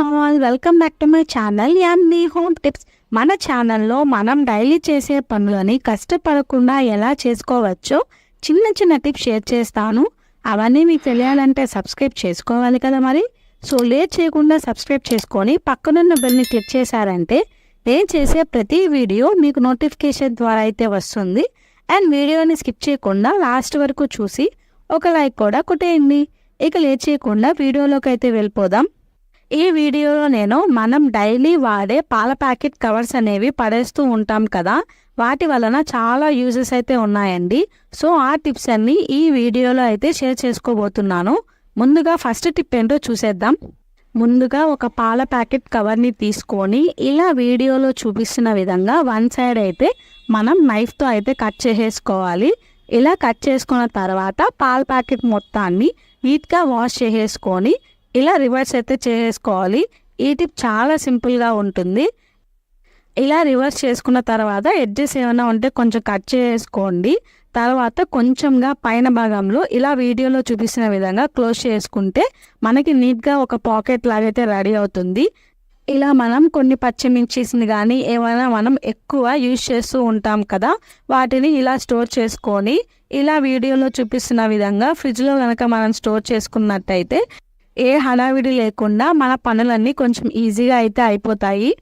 All welcome back to my channel me home tips మన ఛానల్లో మనం డైలీ చేసే పనులని కష్టపడకుండా ఎలా చేసుకోవచ్చో చిన్న చిన్న టిప్స్ షేర్ చేస్తాను. అవన్నీ మీకు తెలియాలంటే సబ్స్క్రైబ్ చేసుకోవాలి కదా మరి? సో లేట్ చేయకుండా సబ్స్క్రైబ్ చేసుకొని పక్కనున్న బెల్ని క్లిక్ చేశారంటే నేను చేసే ప్రతి వీడియో మీకు నోటిఫికేషన్ ద్వారా అయితే వస్తుంది. అండ్ వీడియోని స్కిప్ చేయకుండా లాస్ట్ వరకు చూసి ఒక లైక్ కూడా కొట్టేయండి. ఇక లేట్ చేయకుండా వీడియోలోకి అయితే వెళ్ళిపోదాం. ఈ వీడియోలో నేను మనం డైలీ వాడే పాల ప్యాకెట్ కవర్స్ అనేవి పడేస్తూ ఉంటాం కదా. వాటి వలన చాలా యూజెస్ అయితే ఉన్నాయండి. సో ఆ టిప్స్ అన్ని ఈ వీడియోలో అయితే షేర్ చేసుకోబోతున్నాను. ముందుగా ఫస్ట్ టిప్ ఏంటో చూసేద్దాం. ముందుగా ఒక పాల ప్యాకెట్ కవర్ని తీసుకొని ఇలా వీడియోలో చూపిస్తున్న విధంగా వన్ సైడ్ అయితే మనం నైఫ్తో అయితే కట్ చేసేసుకోవాలి. ఇలా కట్ చేసుకున్న తర్వాత పాల ప్యాకెట్ మొత్తాన్ని నీట్గా వాష్ చేసేసుకొని ఇలా రివర్స్ అయితే చేసుకోవాలి. ఈ టిప్ చాలా సింపుల్గా ఉంటుంది. ఇలా రివర్స్ చేసుకున్న తర్వాత ఎడ్జెస్ ఏమైనా ఉంటే కొంచెం కట్ చేసుకోండి. తర్వాత కొంచెంగా పైన భాగంలో ఇలా వీడియోలో చూపిస్తున్న విధంగా క్లోజ్ చేసుకుంటే మనకి నీట్గా ఒక పాకెట్ లాగైతే రెడీ అవుతుంది. ఇలా మనం కొన్ని పచ్చిమిర్చిస్ని కానీ ఏమైనా మనం ఎక్కువ యూజ్ చేస్తూ ఉంటాం కదా వాటిని ఇలా స్టోర్ చేసుకొని ఇలా వీడియోలో చూపిస్తున్న విధంగా ఫ్రిడ్జ్లో కనుక మనం స్టోర్ చేసుకున్నట్టయితే ఏ హడావిడి లేకుండా మన పనులన్నీ కొంచెం ఈజీగా అయితే అయిపోతాయి.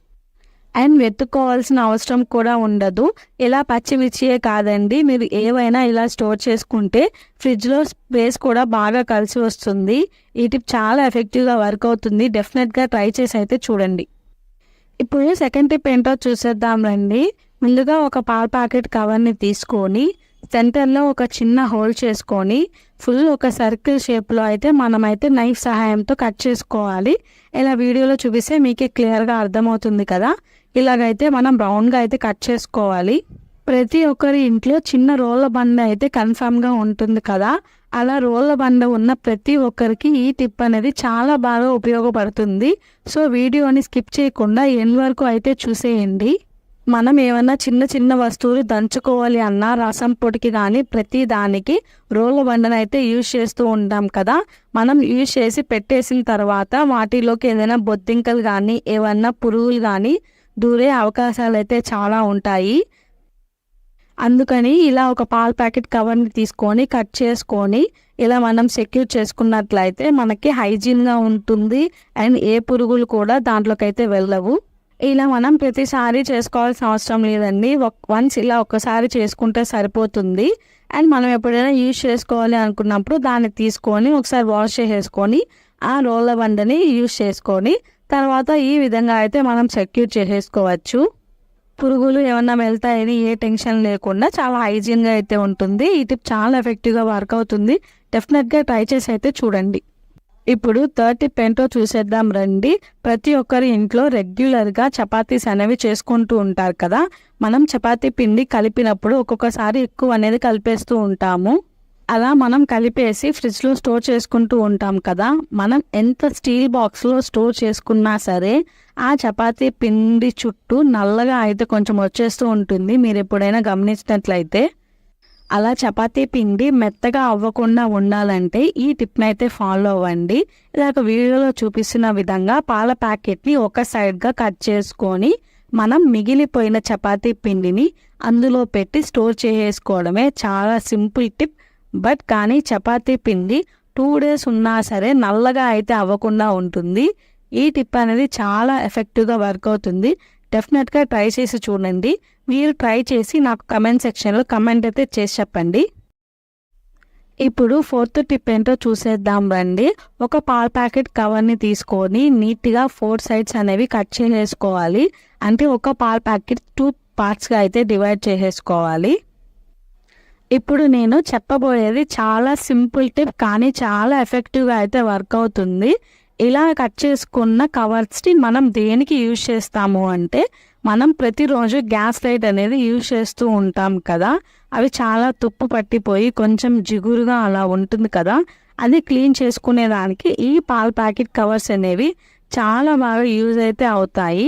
అండ్ వెతుక్కోవాల్సిన అవసరం కూడా ఉండదు. ఇలా పచ్చిమిర్చియే కాదండి. మీరు ఏవైనా ఇలా స్టోర్ చేసుకుంటే ఫ్రిడ్జ్లో స్పేస్ కూడా బాగా కలిసి వస్తుంది. ఈ టిప్ చాలా ఎఫెక్టివ్గా వర్క్ అవుతుంది. డెఫినెట్గా ట్రై చేసి అయితే చూడండి. ఇప్పుడు సెకండ్ టిప్ ఏంటో చూసేద్దాం రండి. ముందుగా ఒక పాల ప్యాకెట్ కవర్ని తీసుకొని సెంటర్లో ఒక చిన్న హోల్ చేసుకొని ఫుల్ ఒక సర్కిల్ షేప్లో అయితే మనమైతే నైఫ్ సహాయంతో కట్ చేసుకోవాలి. ఇలా వీడియోలో చూపిస్తే మీకే క్లియర్గా అర్థమవుతుంది కదా. ఇలాగైతే మనం రౌండ్గా అయితే కట్ చేసుకోవాలి. ప్రతి ఒక్కరి ఇంట్లో చిన్న రోళ్ళ బండ అయితే కన్ఫామ్గా ఉంటుంది కదా. అలా రోళ్ళ బండ ఉన్న ప్రతి ఒక్కరికి ఈ టిప్ అనేది చాలా బాగా ఉపయోగపడుతుంది. సో వీడియోని స్కిప్ చేయకుండా ఎన్ని వరకు అయితే చూసేయండి. మనం ఏమన్నా చిన్న చిన్న వస్తువులు దంచుకోవాలి అన్నా రసం పొడికి కానీ ప్రతి దానికి రోల బండను అయితే యూజ్ చేస్తూ ఉంటాం కదా. మనం యూజ్ చేసి పెట్టేసిన తర్వాత వాటిలోకి ఏదైనా బొద్దింకలు కానీ ఏమన్నా పురుగులు కానీ దూరే అవకాశాలు అయితే చాలా ఉంటాయి. అందుకని ఇలా ఒక పాల ప్యాకెట్ కవర్ని తీసుకొని కట్ చేసుకొని ఇలా మనం సెక్యూర్ చేసుకున్నట్లయితే మనకి హైజీన్గా ఉంటుంది. అండ్ ఏ పురుగులు కూడా దాంట్లోకి అయితే వెళ్ళవు. ఇలా మనం ప్రతిసారి చేసుకోవాల్సిన అవసరం లేదండి. వన్స్ ఇలా ఒక్కసారి చేసుకుంటే సరిపోతుంది. అండ్ మనం ఎప్పుడైనా యూజ్ చేసుకోవాలి అనుకున్నప్పుడు దాన్ని తీసుకొని ఒకసారి వాష్ చేసేసుకొని ఆ రోళ్ళ బండని యూజ్ చేసుకొని తర్వాత ఈ విధంగా అయితే మనం సెక్యూర్ చేసేసుకోవచ్చు. పురుగులు ఏమన్నా వెళ్తాయని ఏ టెన్షన్ లేకుండా చాలా హైజీన్గా అయితే ఉంటుంది. ఈ టిప్ చాలా ఎఫెక్టివ్గా వర్క్ అవుతుంది. డెఫినెట్గా ట్రై చేసి అయితే చూడండి. ఇప్పుడు థర్టీ పెంటో చూసేద్దాం రండి. ప్రతి ఒక్కరి ఇంట్లో రెగ్యులర్గా చపాతీస్ అనేవి చేసుకుంటూ ఉంటారు కదా. మనం చపాతీ పిండి కలిపినప్పుడు ఒక్కొక్కసారి ఎక్కువ అనేది కలిపేస్తూ ఉంటాము. అలా మనం కలిపేసి ఫ్రిడ్జ్లో స్టోర్ చేసుకుంటూ ఉంటాం కదా. మనం ఎంత స్టీల్ బాక్స్లో స్టోర్ చేసుకున్నా సరే ఆ చపాతీ పిండి చుట్టూ నల్లగా అయితే కొంచెం వచ్చేస్తూ ఉంటుంది. మీరు ఎప్పుడైనా గమనించినట్లయితే అలా చపాతీ పిండి మెత్తగా అవ్వకుండా ఉండాలంటే ఈ టిప్ని అయితే ఫాలో అవ్వండి. ఇలాగ వీడియోలో చూపిస్తున్న విధంగా పాల ప్యాకెట్ని ఒక సైడ్గా కట్ చేసుకొని మనం మిగిలిపోయిన చపాతీ పిండిని అందులో పెట్టి స్టోర్ చేసుకోవడమే చాలా సింపుల్ టిప్. బట్ కానీ చపాతీ పిండి టూ డేస్ ఉన్నా సరే నల్లగా అయితే అవ్వకుండా ఉంటుంది. ఈ టిప్ అనేది చాలా ఎఫెక్టివ్గా వర్క్ అవుతుంది. డెఫినెట్గా ట్రై చేసి చూడండి. మీరు ట్రై చేసి నాకు కమెంట్ సెక్షన్లో కమెంట్ అయితే చేసి చెప్పండి. ఇప్పుడు ఫోర్త్ టిప్ ఏంటో చూసేద్దాం రండి. ఒక పాల ప్యాకెట్ కవర్ని తీసుకొని నీట్గా ఫోర్ సైడ్స్ అనేవి కట్ చేసేసుకోవాలి. అంటే ఒక పాల ప్యాకెట్ టూ పార్ట్స్గా అయితే డివైడ్ చేసేసుకోవాలి. ఇప్పుడు నేను చెప్పబోయేది చాలా సింపుల్ టిప్ కానీ చాలా ఎఫెక్టివ్గా అయితే వర్క్ అవుతుంది. ఇలా కట్ చేసుకున్న కవర్స్ని మనం దేనికి యూజ్ చేస్తాము అంటే మనం ప్రతిరోజు గ్యాస్ లైట్ అనేది యూజ్ చేస్తూ ఉంటాం కదా. అవి చాలా తుప్పు పట్టిపోయి కొంచెం జిగురుగా అలా ఉంటుంది కదా. అది క్లీన్ చేసుకునేదానికి ఈ పాల ప్యాకెట్ కవర్స్ అనేవి చాలా బాగా యూజ్ అయితే అవుతాయి.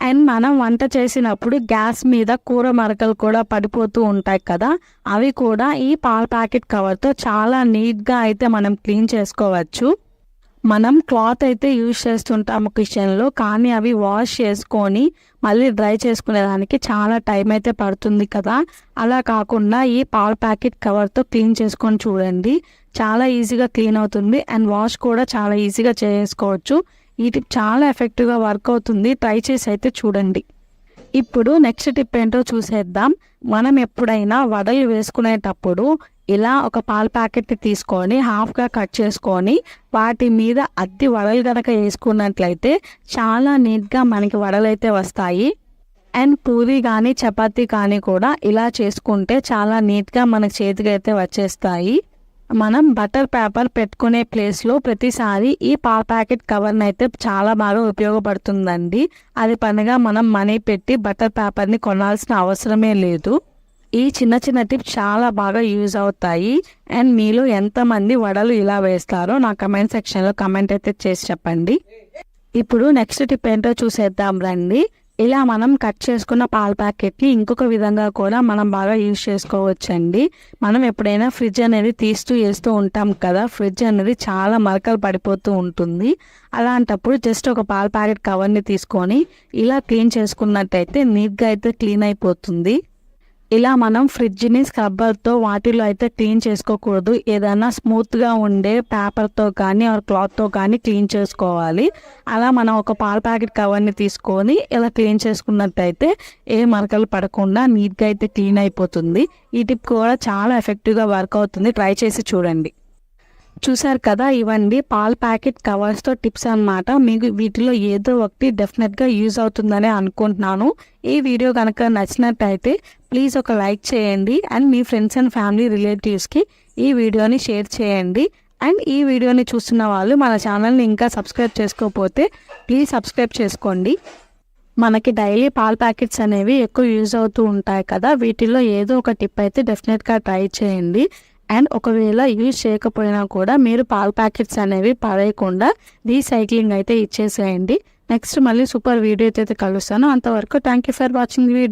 అండ్ మనం వంట చేసినప్పుడు గ్యాస్ మీద కూర మరకలు కూడా పడిపోతూ ఉంటాయి కదా. అవి కూడా ఈ పాల ప్యాకెట్ కవర్తో చాలా నీట్గా అయితే మనం క్లీన్ చేసుకోవచ్చు. మనం క్లాత్ అయితే యూజ్ చేస్తుంటాము కిచెన్లో కానీ అవి వాష్ చేసుకొని మళ్ళీ డ్రై చేసుకునేదానికి చాలా టైం అయితే పడుతుంది కదా. అలా కాకుండా ఈ పాల ప్యాకెట్ కవర్తో క్లీన్ చేసుకొని చూడండి. చాలా ఈజీగా క్లీన్ అవుతుంది అండ్ వాష్ కూడా చాలా ఈజీగా చేసుకోవచ్చు. ఈ టిప్ చాలా ఎఫెక్టివ్గా వర్క్ అవుతుంది. ట్రై చేసి అయితే చూడండి. ఇప్పుడు నెక్స్ట్ టిప్ ఏంటో చూసేద్దాం. మనం ఎప్పుడైనా వడలు వేసుకునేటప్పుడు ఇలా ఒక పాల ప్యాకెట్ తీసుకొని హాఫ్గా కట్ చేసుకొని వాటి మీద అద్దె వడలు కనుక వేసుకున్నట్లయితే చాలా నీట్గా మనకి వడలు అయితే వస్తాయి. అండ్ పూరి కానీ చపాతీ కానీ కూడా ఇలా చేసుకుంటే చాలా నీట్గా మన చేతికి అయితే వచ్చేస్తాయి. మనం బటర్ పేపర్ పెట్టుకునే ప్లేస్లో ప్రతిసారి ఈ పాల ప్యాకెట్ కవర్ని అయితే చాలా బాగా ఉపయోగపడుతుందండి. అది పనిగా మనం మనీ పెట్టి బటర్ పేపర్ని కొనాల్సిన అవసరమే లేదు. ఈ చిన్న చిన్న టిప్స్ చాలా బాగా యూజ్ అవుతాయి. అండ్ మీలో ఎంతమంది వడలు ఇలా వేస్తారో నా కమెంట్ సెక్షన్లో కమెంట్ అయితే చేసి చెప్పండి. ఇప్పుడు నెక్స్ట్ టిప్ ఏంటో చూసేద్దాం రండి. ఇలా మనం కట్ చేసుకున్న పాల ప్యాకెట్ని ఇంకొక విధంగా కూడా మనం బాగా యూజ్ చేసుకోవచ్చండి. మనం ఎప్పుడైనా ఫ్రిడ్జ్ అనేది తీస్తూ వేస్తూ ఉంటాం కదా ఫ్రిడ్జ్ అనేది చాలా మరకలు పడిపోతూ ఉంటుంది. అలాంటప్పుడు జస్ట్ ఒక పాల ప్యాకెట్ కవర్ని తీసుకొని ఇలా క్లీన్ చేసుకున్నట్టయితే నీట్గా అయితే క్లీన్ అయిపోతుంది. ఇలా మనం ఫ్రిడ్జ్ని స్క్రబ్బర్తో వాటిలో అయితే క్లీన్ చేసుకోకూడదు. ఏదైనా స్మూత్గా ఉండే పేపర్తో కానీ ఆర్ క్లాత్తో కానీ క్లీన్ చేసుకోవాలి. అలా మనం ఒక పాల ప్యాకెట్ కవర్ని తీసుకొని ఇలా క్లీన్ చేసుకున్నట్టయితే ఏ మరకలు పడకుండా నీట్గా అయితే క్లీన్ అయిపోతుంది. ఈ టిప్ కూడా చాలా ఎఫెక్టివ్గా వర్క్ అవుతుంది. ట్రై చేసి చూడండి. చూసారు కదా ఇవన్నీ పాల్ ప్యాకెట్ కవర్స్తో టిప్స్ అన్నమాట. మీకు వీటిలో ఏదో ఒకటి డెఫినెట్గా యూజ్ అవుతుందని అనుకుంటున్నాను. ఈ వీడియో కనుక నచ్చినట్టయితే ప్లీజ్ ఒక లైక్ చేయండి అండ్ మీ ఫ్రెండ్స్ అండ్ ఫ్యామిలీ రిలేటివ్స్కి ఈ వీడియోని షేర్ చేయండి. అండ్ ఈ వీడియోని చూస్తున్న వాళ్ళు మన ఛానల్ని ఇంకా సబ్స్క్రైబ్ చేసుకోకపోతే ప్లీజ్ సబ్స్క్రైబ్ చేసుకోండి. మనకి డైలీ పాల్ ప్యాకెట్స్ అనేవి ఎక్కువ యూజ్ అవుతూ ఉంటాయి కదా వీటిల్లో ఏదో ఒక టిప్ అయితే డెఫినెట్గా ట్రై చేయండి. అండ్ ఒకవేళ యూజ్ చేయకపోయినా కూడా మీరు పాల ప్యాకెట్స్ అనేవి పడేయకుండా రీసైక్లింగ్ అయితే ఇచ్చేసేయండి. నెక్స్ట్ మళ్ళీ సూపర్ వీడియో అయితే కలుస్తాను. అంతవరకు thank you for watching video.